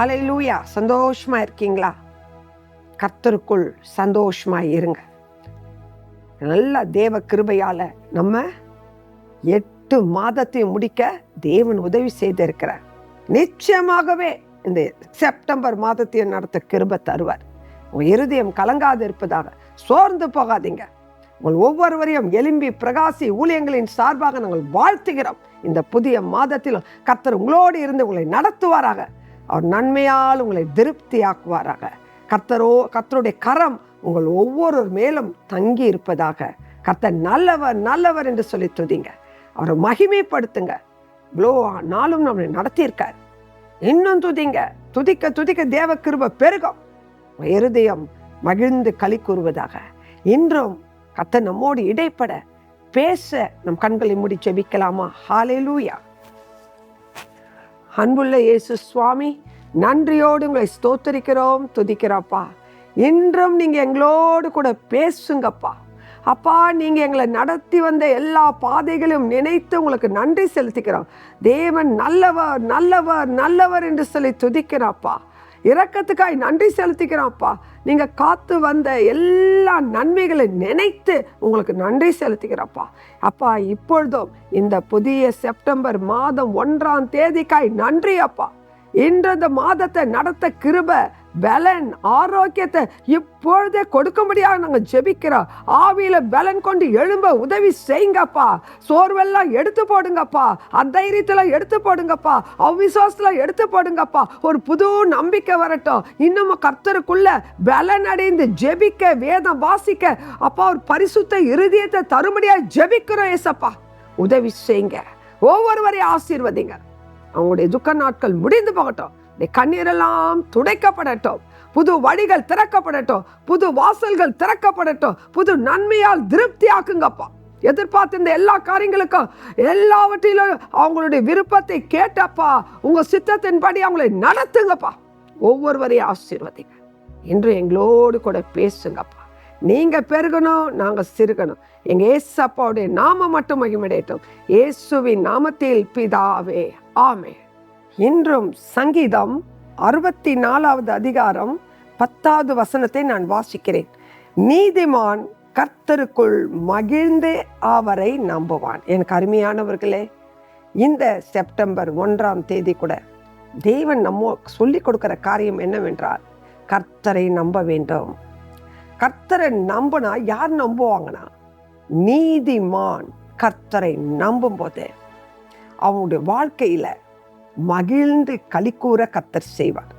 ஹalleluya சந்தோஷமாக இருக்கீங்களா? கர்த்தருக்குள் சந்தோஷமாக இருங்க. நல்ல தேவ கிருபையால் நம்ம எட்டு மாதத்தை முடிக்க தேவன் உதவி செய்திருக்கிறார். நிச்சயமாகவே இந்த செப்டம்பர் மாதத்தை நடத்த கிருபை தருவார். உங்கள் இருதயம் கலங்காது இருப்பதாக. சோர்ந்து போகாதீங்க. உங்கள் ஒவ்வொருவரையும் எலும்பி பிரகாசி ஊழியங்களின் சார்பாக நாங்கள் வாழ்த்துகிறோம். இந்த புதிய மாதத்திலும் கர்த்தர் உங்களோடு இருந்து உங்களை நடத்துவாராக. அவர் நன்மையால் உங்களை திருப்தியாக்குவாராக. கத்தரோ கத்தருடைய கரம் உங்கள் ஒவ்வொருவர் மேலும் தங்கி இருப்பதாக. கத்தர் நல்லவர் நல்லவர் என்று சொல்லி துதிங்க. அவரை மகிமைப்படுத்துங்க. இவ்வளோ நாளும் நம்மளை நடத்தியிருக்கார். இன்னும் துதிங்க. துதிக்க துதிக்க தேவ கிருப பெருகும். இருதயம் மகிழ்ந்து களி கூறுவதாக. இன்றும் கர்த்தர் நம்மோடு இடைப்பட பேச நம் கண்களை முடி செபிக்கலாமா லூயா அன்புள்ள இயேசு சுவாமி நன்றியோடு உங்களை ஸ்தோத்தரிக்கிறோம் துதிக்கிறோப்பா இன்றும் நீங்கள் எங்களோடு கூட பேசுங்கப்பா. அப்பா நீங்கள் எங்களை நடத்தி வந்த எல்லா பாதைகளையும் நினைத்து உங்களுக்கு நன்றி செலுத்திக்கிறோம். தேவன் நல்லவர் நல்லவர் நல்லவர் என்று சொல்லி துதிக்கிறோம்ப்பா. இரக்கத்துக்காய் நன்றி செலுத்திக்கிறோம்ப்பா. நீங்கள் காத்து வந்த எல்லா நன்மைகளை நினைத்து உங்களுக்கு நன்றி செலுத்துகிறப்பா அப்பா இப்பொழுதும் இந்த புதிய செப்டம்பர் மாதம் ஒன்றாம் தேதிக்காய் நன்றி அப்பா இன்று மாதத்தை நடத்த கிருப பலன் ஆரோக்கியத்தை இப்பொழுதே கொடுக்கும்படியாக நாங்கள் ஜெபிக்கிறோம். ஆவியில் பலன் கொண்டு எழும்ப உதவி செய்யுங்கப்பா. சோர்வெல்லாம் எடுத்து போடுங்கப்பா. அத்தைரியத்தில் எடுத்து போடுங்கப்பா. அவ்விசுவாசத்தில் எடுத்து போடுங்கப்பா. ஒரு புது நம்பிக்கை வரட்டும். இன்னும் கர்த்தருக்குள்ள பலன் அடைந்து ஜெபிக்க வேதம் வாசிக்க அப்பா ஒரு பரிசுத்த இருதயத்தை தருமடியாக ஜெபிக்கிறோம் ஏசப்பா. உதவி செய்யுங்க. ஒவ்வொருவரையும் ஆசீர்வதிங்க. அவங்களுடைய துக்க நாட்கள் முடிந்து போகட்டும். நீ கண்ணீரெல்லாம் துடைக்கப்படட்டும். புது வழிகள் திறக்கப்படட்டும். புது வாசல்கள் திறக்கப்படட்டும். புது நன்மையால் திருப்தி ஆக்குங்கப்பா எதிர்பார்த்த இந்த எல்லா காரியங்களுக்கும் எல்லாவற்றிலும் அவங்களுடைய விருப்பத்தை கேட்டப்பா. உங்க சித்தத்தின்படி அவங்களை நடத்துங்கப்பா. ஒவ்வொருவரையும் ஆசீர்வதிங்க. இன்று எங்களோடு கூட பேசுங்கப்பா. நீங்க பெருகணும் நாங்க சிறுகணும். எங்க ஏசப்பாவுடைய நாம மட்டும் மகிமடையட்டும் இயேசுவின் நாமத்தில் பிதாவே. ஆமே இன்றும் சங்கீதம் அறுபத்தி நாலாவது அதிகாரம் பத்தாவது வசனத்தை நான் வாசிக்கிறேன். நீதிமான் கர்த்தருக்குள் மகிழ்ந்து அவரை நம்புவான். எனக்கு அருமையானவர்களே இந்த செப்டம்பர் ஒன்றாம் தேதி கூட தேவன் நம்ம சொல்லிக் கொடுக்குற காரியம் என்னவென்றால் கர்த்தரை நம்ப வேண்டும். கர்த்தரை நம்பினா யார் நம்புவாங்கன்னா நீதிமான் கர்த்தரை நம்பும் போது அவனுடைய வாழ்க்கையில் மகிழ்ந்து களிக்கூற கத்தர் செய்வார்.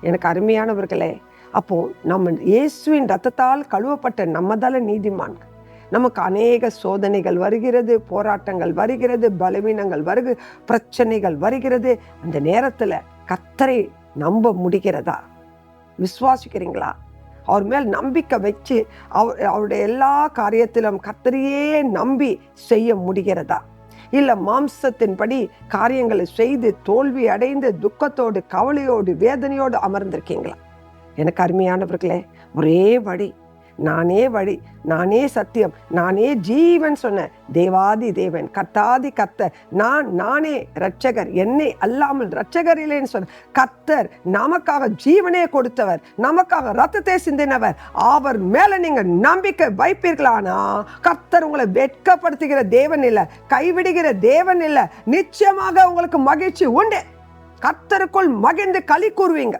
எனக்கு அருமையானவர்களே அப்போ நம்ம இயேசுவின் ரத்தத்தால் கழுவப்பட்ட நம்மதால நீதிமான் நமக்கு அநேக சோதனைகள் வருகிறது போராட்டங்கள் வருகிறது பலவீனங்கள் வருகு பிரச்சனைகள் வருகிறது. அந்த நேரத்தில் கத்தரை நம்ப முடிகிறதா? விசுவாசிக்கிறீங்களா? அவர் மேல் நம்பிக்கை வச்சு அவர் அவருடைய எல்லா காரியத்திலும் கத்தரையே நம்பி செய்ய முடிகிறதா? இல்லை மாம்சத்தின்படி காரியங்களை செய்து தோல்வி அடைந்து துக்கத்தோடு கவலையோடு வேதனையோடு அமர்ந்திருக்கீங்களா? எனக்கு அருமையானவர்களே ஒரே வழி நானே வழி நானே சத்தியம் நானே ஜீவன் சொன்ன தேவாதி தேவன் கத்தாதி கத்தர் நான் நானே ரட்சகர் என்னை அல்லாமல் ரட்சகர் இல்லைன்னு சொன்ன கத்தர் நமக்காக ஜீவனே கொடுத்தவர் நமக்காக ரத்தத்தை சிந்தினவர் அவர் மேல நீங்கள் நம்பிக்கை வைப்பீர்களானா? கத்தர் உங்களை வெட்கப்படுத்துகிற தேவன் இல்லை கைவிடுகிற தேவன் இல்லை நிச்சயமாக உங்களுக்கு மகிழ்ச்சி உண்டு. கத்தருக்குள் மகிழ்ந்து களி கூறுவீங்க.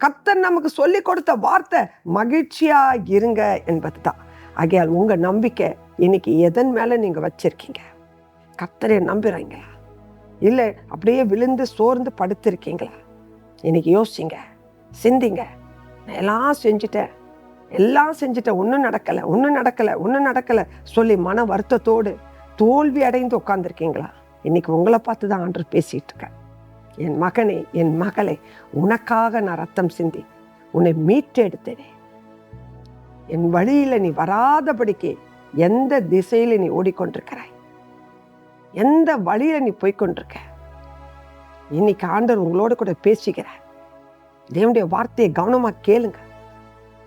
கத்தர் நமக்கு சொல்லி கொடுத்த வார்த்தை மகிழ்ச்சியா இருங்க என்பது தான் ஆகையால் உங்க நம்பிக்கை இன்னைக்கு எதன் மேல நீங்க வச்சிருக்கீங்க? கத்தரை நம்புறீங்களா? இல்லை அப்படியே விழுந்து சோர்ந்து படுத்திருக்கீங்களா? இன்னைக்கு யோசிங்க சிந்திங்க. நான் எல்லாம் செஞ்சுட்டேன். எல்லாம் செஞ்சுட்டேன். ஒன்றும் நடக்கலை ஒன்றும் நடக்கலை ஒன்றும் நடக்கலை சொல்லி மன வருத்தத்தோடு தோல்வி அடைந்து உட்காந்துருக்கீங்களா இன்னைக்கு உங்களை பார்த்து தான் ஆண்டு பேசிகிட்டு இருக்கேன் என் மகனே என் மகளே உனக்காக நான் ரத்தம் சிந்தி உன்னை மீட்டெடுத்தேனே. என் வழியில நீ வராதபடிக்கு எந்த திசையில நீ ஓடிக்கொண்டிருக்கிறாய்? எந்த வழியில நீ போய்கொண்டிருக்க இன்னைக்கு ஆண்டர் உங்களோட கூட பேசிக்கிற தேவனுடைய வார்த்தையை கவனமா கேளுங்க.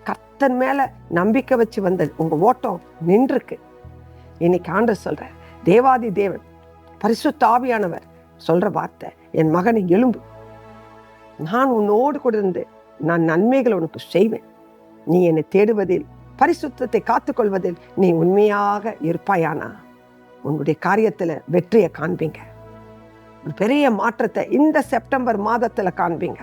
கர்த்தன் மேல நம்பிக்கை வச்சு வந்த உங்க ஓட்டம் நின்றுருக்கு. இன்னைக்கு ஆண்டர் சொல்ற தேவாதி தேவன் பரிசுத்தாவியானவர் சொல்கிற வார்த்தை என் மகனை எலும்பு நான் உன்னோடு கூட இருந்து நான் நன்மைகள் உனக்கு செய்வேன். நீ என்னை தேடுவதில் பரிசுத்தத்தை காத்துக்கொள்வதில் நீ உண்மையாக இருப்பாயானா? உன்னுடைய காரியத்தில் வெற்றியை காண்பீங்க. ஒரு பெரிய மாற்றத்தை இந்த செப்டம்பர் மாதத்தில் காண்பீங்க.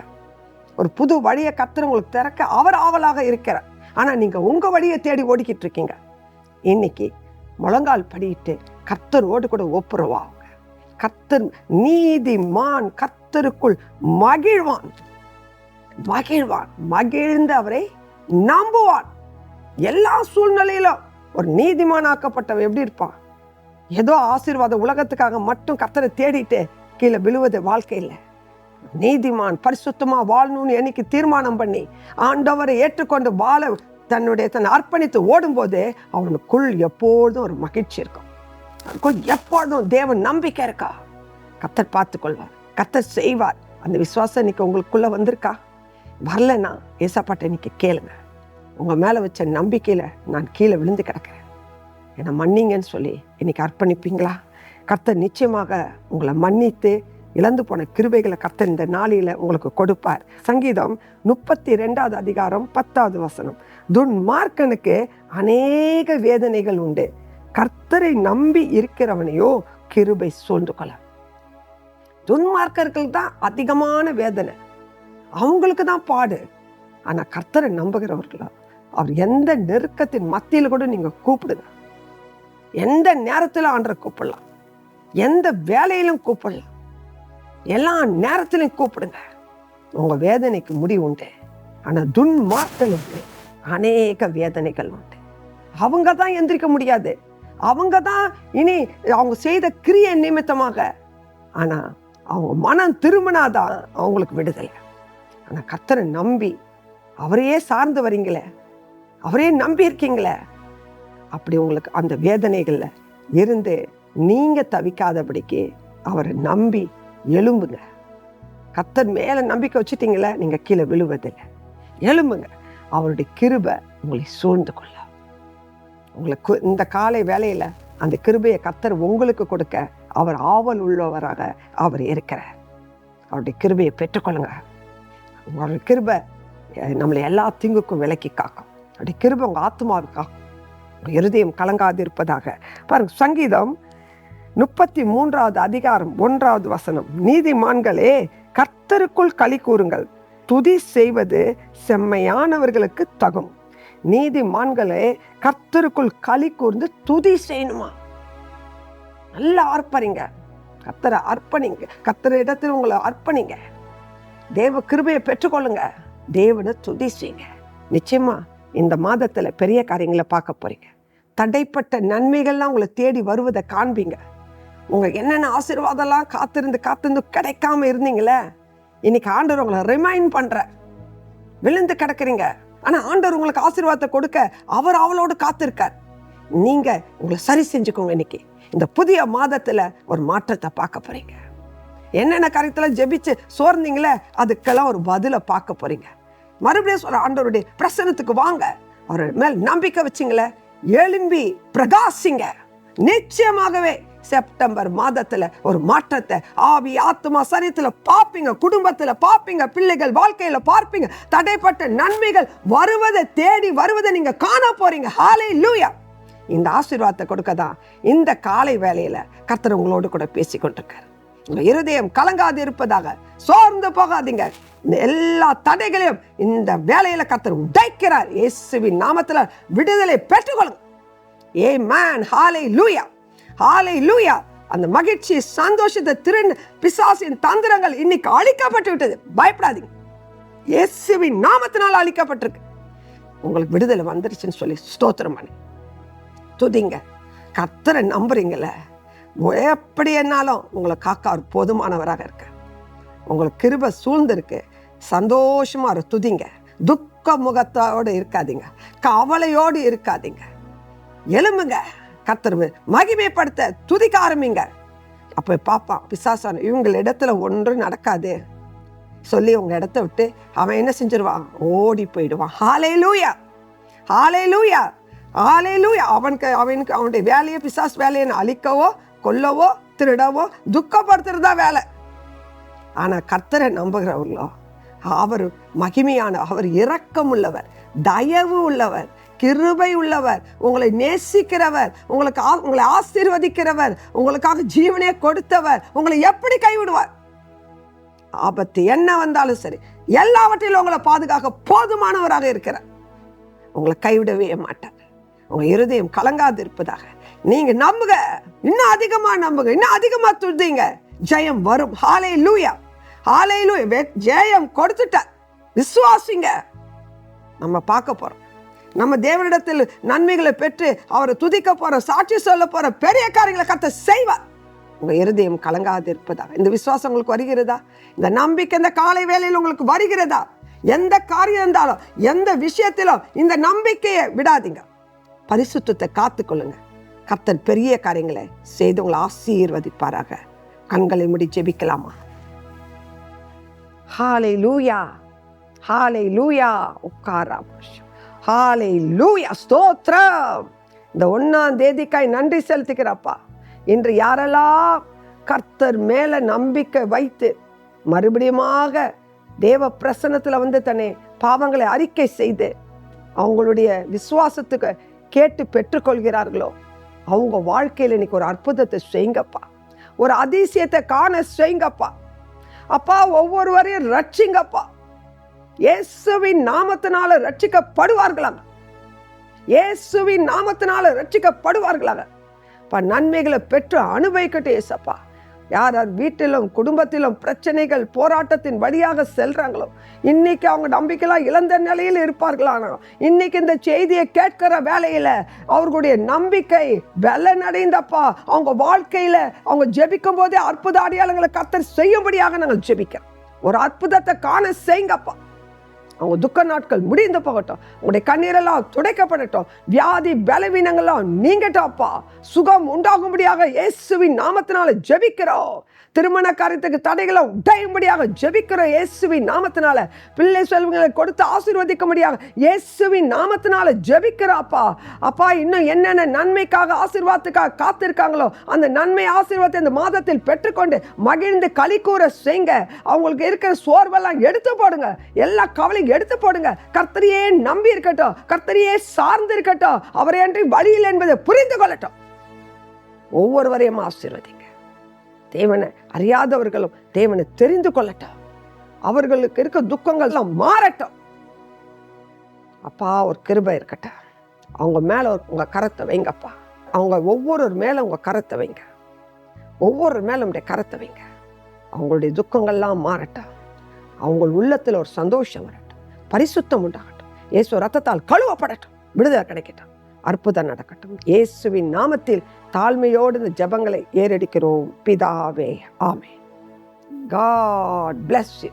ஒரு புது வழியை கத்துற உங்களுக்கு திறக்க அவர் ஆவலாக இருக்கிறார். ஆனால் நீங்கள் உங்கள் வழியை தேடி ஓடிக்கிட்டு இருக்கீங்க. இன்னைக்கு முழங்கால் படியிட்டு கத்தரோடு கூட ஒப்புரவாங்க கத்தர் நீதிமான் கத்தருக்குள் மகிழ்வான். மகிழ்வான். மகிழ்ந்து அவரை நம்புவான். எல்லா சூழ்நிலையிலும் ஒரு நீதிமானாக்கப்பட்டவன் எப்படி இருப்பான்? ஏதோ ஆசீர்வாதம் உலகத்துக்காக மட்டும் கத்தரை தேடிட்டு கீழே விழுவது வாழ்க்கையில் நீதிமான் பரிசுத்தமாக வாழணும்னு என்னைக்கு தீர்மானம் பண்ணி ஆண்டவரை ஏற்றுக்கொண்டு வாழ தன்னுடைய தன்னை அர்ப்பணித்து ஓடும்போது அவனுக்குள் எப்போதும் ஒரு மகிழ்ச்சி இருக்கும். எப்பொழுதும் தேவன் நம்பிக்கை இருக்கா? கத்தர் பார்த்துக்கொள்வார். கத்தர் செய்வார். அந்த விசுவாசம் இன்னைக்கு உங்களுக்குள்ள வந்திருக்கா? வரலன்னா ஏசாப்பாட்டை இன்னைக்கு கேளுங்க. உங்க மேல வச்ச நம்பிக்கையில நான் கீழே விழுந்து கிடக்கிறேன். என்னை மன்னிங்கன்னு சொல்லி இன்னைக்கு அர்ப்பணிப்பீங்களா? கர்த்தர் நிச்சயமாக உங்களை மன்னித்து இழந்து போன கிருபைகளை கர்த்தர் இந்த நாளில உங்களுக்கு கொடுப்பார். சங்கீதம் முப்பத்தி ரெண்டாவது அதிகாரம் பத்தாவது வசனம். துன்மார்க்கனுக்கு அநேக வேதனைகள் உண்டு. கர்த்தரை நம்பி இருக்கிறவனையோ கிருபை சூழ்ந்து கொள்ள. துன்மார்க்கர்கள் தான் அதிகமான வேதனை. அவங்களுக்கு தான் பாடு. ஆனால் கர்த்தரை நம்புகிறவர்களா? அவர் எந்த நெருக்கத்தின் மத்தியில் கூட நீங்கள் கூப்பிடுங்க. எந்த நேரத்தில் ஆண்டரை கூப்பிடலாம்? எந்த வேலையிலும் கூப்பிடலாம்? எல்லா நேரத்திலும் கூப்பிடுங்க. உங்க வேதனைக்கு முடிவு உண்டு. ஆனால் துன்மார்க்கல் உண்டு. அநேக வேதனைகள் உண்டு. அவங்க தான் எந்திரிக்க முடியாது. அவங்க தான் இனி அவங்க செய்த கிரிய நிமித்தமாக. ஆனால் அவங்க மனம் திரும்பினாதான் அவங்களுக்கு விடுதலை. ஆனால் கத்தரை நம்பி அவரையே சார்ந்து வரீங்களே அவரே நம்பி இருக்கீங்களே அப்படி உங்களுக்கு அந்த வேதனைகளில் இருந்து நீங்கள் தவிக்காதபடிக்கு அவரை நம்பி எழும்புங்க. கத்தர் மேலே நம்பிக்கை வச்சுட்டீங்களே நீங்கள் கீழே விழுவதில்லை. எழும்புங்க. அவருடைய கிருபை உங்களை சூழ்ந்து கொள்ள உங்களுக்கு இந்த காலை வேலையில் அந்த கிருபையை கத்தர் உங்களுக்கு கொடுக்க அவர் ஆவல் உள்ளவராக அவர் இருக்கிறார். அவருடைய கிருபையை பெற்றுக்கொள்ளுங்க. அவருடைய கிருபை நம்மளை எல்லா தீங்குக்கும் விலக்கி காக்கும். அவருடைய கிருபை உங்க ஆத்மாவை காக்கும். இருதயம் கலங்காது இருப்பதாக. பாருங்க சங்கீதம் முப்பத்தி மூன்றாவது அதிகாரம் ஒன்றாவது வசனம். நீதிமான்களே கர்த்தருக்குள் களி கூறுங்கள். துதி செய்வது செம்மையானவர்களுக்கு தகும். நீதிமான்களை கர்த்தருக்குள் களி கூர்ந்து துதி செய்யணுமா? நல்லா அர்ப்பணிங்க கத்தரை அர்ப்பணிங்க. கத்தர இடத்தில் உங்களை அர்ப்பணிங்க. தேவ கிருபையை பெற்றுக்கொள்ளுங்க. தேவனை துதி செய்யுங்க. நிச்சயமா இந்த மாதத்துல பெரிய காரியங்களை பார்க்க போறீங்க. தடைப்பட்ட நன்மைகள்லாம் உங்களை தேடி வருவதை காண்பீங்க. உங்க என்னென்ன ஆசீர்வாதம்லாம் காத்திருந்து காத்திருந்து கிடைக்காம இருந்தீங்களே இன்னைக்கு ஆண்டவர் உங்களை ரிமைண்ட் பண்ற விழுந்து கிடக்குறீங்க. ஆனால் ஆண்டவர் உங்களுக்கு ஆசீர்வாதத்தை கொடுக்க அவர் அவளோடு காத்திருக்கார். நீங்கள் உங்களை சரி செஞ்சுக்கோங்க இன்னைக்கு. இந்த புதிய மாதத்தில் ஒரு மாற்றத்தை பார்க்க போகிறீங்க என்னென்ன காரியத்தில் ஜெபிச்சு சோர்ந்தீங்களே அதுக்கெல்லாம் ஒரு பதிலை பார்க்க போகிறீங்க மறுபடியும் சொல்ற ஆண்டவருடைய பிரசனத்துக்கு வாங்க. அவர் மேல் நம்பிக்கை வச்சிங்களே. எழும்பி பிரகாசிங்க. நிச்சயமாகவே செப்டம்பர் மாதத்துல ஒரு மாற்றத்தை. ஆவி ஆத்மா சரீரத்துல பார்ப்பீங்க குடும்பத்துல பார்ப்பீங்க பிள்ளைகள் வாழ்க்கையில பார்ப்பீங்க. தடைப்பட்ட நன்மைகள் வருவதை தேடி வருவதை நீங்க காண போறீங்க. ஹாலே லூயா இந்த ஆசீர்வாதத்தை கொடுக்க தான் இந்த காலை வேலையில் கர்த்தர் உங்களோடு கூட பேசி கொண்டிருக்காரு. உங்க இருதயம் கலங்காது இருப்பதாக சோர்ந்து போகாதீங்க. இந்த எல்லா தடைகளையும் இந்த வேலையில கர்த்தர் உடைக்கிறார். இயேசுவின் நாமத்துல விடுதலை பெற்றுக்கொள்ளுங்க. ஏ மேன் ஹாலை லூயா ஹாலை லூயா அந்த மகிழ்ச்சி சந்தோஷத்தை திறன் பிசாசின் தந்திரங்கள் இன்னைக்கு அழிக்கப்பட்டு விட்டது. பயப்படாதீங்க. இயேசுவின் நாமத்தினால் அழிக்கப்பட்டிருக்கு. உங்களுக்கு விடுதலை வந்துருச்சுன்னு சொல்லி ஸ்தோத்திரம் பண்ணி. துதிங்க. கத்தரை நம்புறீங்கள எப்படி என்னாலும் உங்களை காக்கார் போதுமானவராக இருக்க. உங்களுக்கு கிருப சூழ்ந்திருக்கு. சந்தோஷமாக ஒரு துதிங்க. துக்க முகத்தோடு இருக்காதீங்க. கவலையோடு இருக்காதீங்க. எழும்புங்க. கர்த்தர் மகிமைப்படுத்த துதிக்க ஆரம்பிங்க அப்போ பார்ப்பான் பிசாசான இவங்கள இடத்துல ஒன்றும் நடக்காது. சொல்லி உங்கள் இடத்த விட்டு அவன் என்ன செஞ்சிருவான்? ஓடி போயிடுவான். ஹாலே லூயா ஹாலே லூயா ஹாலே லூயா அவனுக்கு அவனுக்கு அவனுடைய வேலையை பிசாஸ் வேலையை அழிக்கவோ கொல்லவோ திருடவோ துக்கப்படுத்துறதா வேலை. ஆனால் கர்த்தரை நம்புகிறவர்களோ அவர் மகிமையான அவர் இரக்கம் உள்ளவர் தயவு உள்ளவர் கிருபை உள்ளவர் உங்களை நேசிக்கிறவர். உங்களுக்கு ஆ- உங்களை ஆசீர்வதிக்கிறவர். உங்களுக்காக ஜீவனையை கொடுத்தவர். உங்களை எப்படி கைவிடுவார்? ஆபத்து என்ன வந்தாலும் சரி எல்லாவற்றிலும் உங்களை பாதுகாக்க போதுமானவராக இருக்கிறார். உங்களை கைவிடவே மாட்டார். உங்க இருதயம் கலங்காது இருப்பதாக நீங்க நம்புக இன்னும் அதிகமா நம்புங்க. இன்னும் அதிகமா துதிங்க. ஜெயம் வரும். ஹாலே லூயா ஹாலே லூயா ஜெயம் கொடுத்துட்டார். விசுவாசிங்க. நம்ம பார்க்க போறோம். நம்ம தேவனிடத்தில் நன்மைகளை பெற்று அவரை துதிக்க போகிற சாட்சி சொல்ல போற பெரிய காரியங்களை கத்த செய்வார். உங்கள் இருதயம் கலங்காது இருப்பதாக. இந்த விசுவாசம் உங்களுக்கு வருகிறதா? இந்த நம்பிக்கை இந்த காலை வேலையில் உங்களுக்கு வருகிறதா? எந்த காரியம் இருந்தாலும் எந்த விஷயத்திலும் இந்த நம்பிக்கையை விடாதீங்க. பரிசுத்தத்தை காத்துக்கொள்ளுங்க கர்த்தர் பெரிய காரியங்களை செய்து உங்களை ஆசீர்வதிப்பாராக. கண்களை முடி ஜெபிக்கலாமா? ஹாலை லூயா ஹாலை லூயா உட்காராமா ஹாலை லூயா ஸ்தோத்ரம் இந்த ஒன்றாம் தேதிக்காய் நன்றி செலுத்துக்கிறப்பா இன்று யாரெல்லாம் கர்த்தர் மேலே நம்பிக்கை வைத்து மறுபடியுமாக தேவ பிரசனத்தில் வந்து தன்னை பாவங்களை அறிக்கை செய்து அவங்களுடைய விசுவாசத்துக்கு கேட்டு பெற்றுக்கொள்கிறார்களோ அவங்க வாழ்க்கையில் இன்னைக்கு ஒரு அற்புதத்தை செய்யுங்கப்பா. ஒரு அதிசயத்தை காண செய்யுங்கப்பா. அப்பா ஒவ்வொருவரையும் ரட்சிங்கப்பா. இயேசுவின் நாமத்தினால ரட்சிக்கப்படுவார்களாங்க இயேசுவின் நாமத்தினால ரட்சிக்கப்படுவார்களாக இப்போ நன்மைகளை பெற்று அனுபவிக்கட்டும் ஏசப்பா யார் யார் வீட்டிலும் குடும்பத்திலும் பிரச்சனைகள் போராட்டத்தின் வழியாக செல்றாங்களோ இன்னைக்கு அவங்க நம்பிக்கைலாம் இழந்த நிலையில் இருப்பார்களானோ? இன்னைக்கு இந்த செய்தியை கேட்கிற வேலையில அவர்களுடைய நம்பிக்கை வெள்ளனடைந்தப்பா அவங்க வாழ்க்கையில அவங்க ஜெபிக்கும் போதே அற்புத அடையாளங்களை கத்தர் செய்யும்படியாக நாங்கள் ஜெபிக்கிறோம். ஒரு அற்புதத்தை காண செய்யுங்கப்பா. அவங்க துக்க நாட்கள் முடிந்து போகட்டும் உங்களுடைய கண்ணீரெல்லாம் துடைக்கப்படட்டும் வியாதி பலவீனங்கள்லாம் நீங்கட்டோப்பா சுகம் உண்டாகும்படியாக இயேசுவின் நாமத்தினால ஜெபிக்கிறோம். திருமண காரியத்துக்கு தடைகளை உடையும்படியாக ஜெபிக்கிறோம் இயேசுவின் நாமத்தினால பிள்ளை செல்வங்களை கொடுத்து ஆசீர்வதிக்கும்படியாக இயேசுவின் நாமத்தினால ஜெபிக்கிறோப்பா அப்பா. இன்னும் என்னென்ன நன்மைக்காக ஆசீர்வாதத்துக்காக காத்திருக்காங்களோ அந்த நன்மை ஆசீர்வாதத்தை இந்த மாதத்தில் பெற்றுக்கொண்டு மகிழ்ந்து களி கூற செய்ங்க. அவங்களுக்கு இருக்கிற சோர்வெல்லாம் எடுத்து போடுங்க. எல்லா கவலையும் எடுத்து போடுங்க. கர்த்தரையே நம்பி இருக்கட்டும். கர்த்தரையே சார்ந்து இருக்கட்டும். அவரை அன்றி வழியில் என்பதை புரிந்து கொள்ளட்டும். ஒவ்வொருவரையும் ஆசீர்வதி தேவனை அறியாதவர்களும் தேவனை தெரிந்து கொள்ளட்டும். அவர்களுக்கு இருக்க துக்கங்கள் எல்லாம் மாறட்டும். அப்பா ஒரு கிருபை இருக்கட்டும். அவங்க மேல உங்கள் உங்க கரத்தை வைங்கப்பா. அவங்க ஒவ்வொரு மேல உங்க கரத்தை வைங்க. ஒவ்வொரு மேல உங்களுடைய கரத்தை வைங்க. அவங்களுடைய துக்கங்கள்லாம் மாறட்டும். அவங்க உள்ளத்துல ஒரு சந்தோஷம் வரட்டும். பரிசுத்தம் உண்டாகட்டும். இயேசு ரத்தத்தால் கழுவப்படட்டும். விடுதலை கிடைக்கட்டும். அற்புதம் நடக்கட்டும். இயேசுவின் நாமத்தில் தாழ்மையோடு இந்த ஜெபங்களை ஏறெடுக்கிறோம். பிதாவே ஆமே காட் பிளஸ் யூ